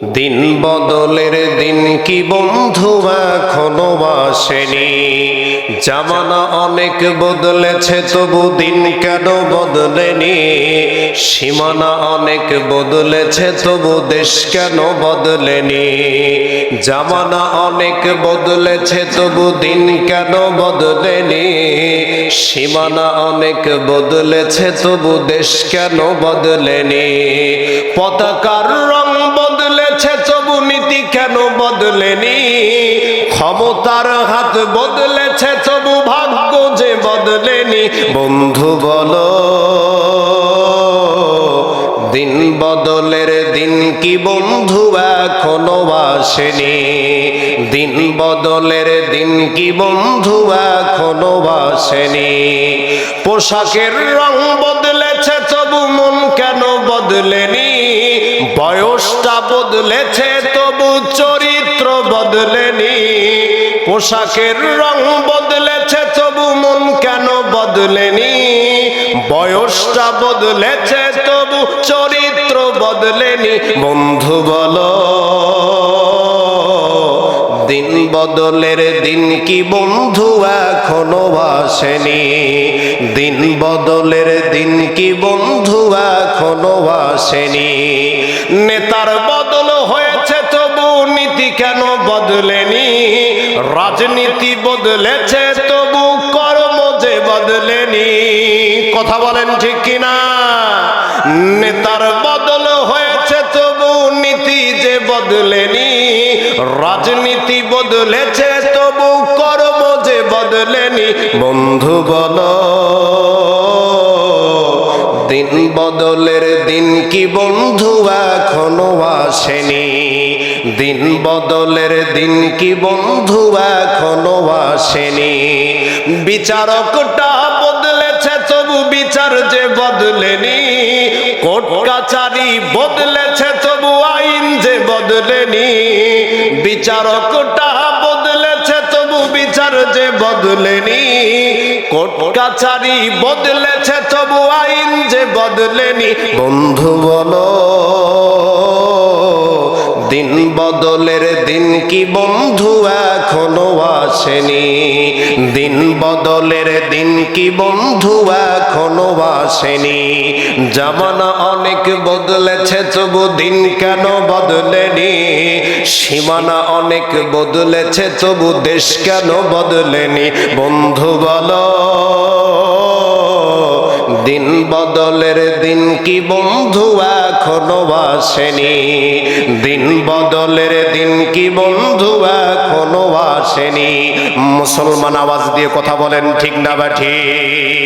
দিন বদলের দিন কি বন্ধু এখনও আসেনি? জামানা অনেক বদলেছে, তবু দিন কেন বদলেনি? সীমানা অনেক বদলেছে, তবু দেশ কেন বদলেনি? জামানা অনেক বদলেছে, তবু দিন কেন বদলেনি? সীমানা অনেক বদলেছে, তবু দেশ কেন বদলেনি? পতাকার রং বদলেছে তবু নীতি কেন বদলেনি? ক্ষমতার হাত বদলেছে, তবু ভাগ্য যে বদলেনি। বন্ধু বলো, দিন বদলের দিন কি বন্ধু এখনও আসেনি? দিন বদলের দিন কি বন্ধু এখনও আসেনি? পোশাকের রং বদলেছে, তবু মন কেন বদলেনি? বয়সটা বদলেনি। পোশাকের রং বদলেছে, তবু মন কেন বদলেনি? বয়সটা বদলেছে, তবু চরিত্র বদলেনি। বন্ধু বলো, দিন বদলের দিন কি বন্ধু এখনও আসেনি? দিন বদলের দিন কি বন্ধু এখনও আসেনি? নেতার বদলেনি রাজনীতি বদলেছে, তবু কর্ম যে বদলেনি কথা বলেন ঠিক কিনা? নেতার বদল হয়েছে, তবু নীতি যে বদলেনি রাজনীতি বদলেছে, তবু কর্ম যে বদলেনি বন্ধু বল, দিন বদলের দিন কি বন্ধু এখনও আসেনি? দিন বদলের দিন কি বন্ধু এখনও আসেনি? বিচারকটা বদলেছে, তবু বিচার যে বদলেনি। কোর্ট কাচারি বদলেছে, তবু আইন যে বদলেনি। বিচারকটা বদলেছে, তবু বিচার যে বদলেনি। কোর্ট কাচারি বদলেছে, তবু আইন যে বদলেনি। বন্ধু বলো দিন বদলের দিন কি বন্ধু এখনও আসেনি? দিন বদলের দিন কি বন্ধু এখনও আসেনি? জামানা অনেক বদলেছে, তবু দিন কেন বদলেনি? সীমানা অনেক বদলেছে, তবু দেশ কেন বদলেনি? বন্ধু বলো। দিন বদলের দিন কি বন্ধু এখনও আসেনি? দিন বদলের দিন কি বন্ধু এখনও আসেনি? মুসলমান আওয়াজ দিয়ে কথা বলেন ঠিক না বা ঠিক?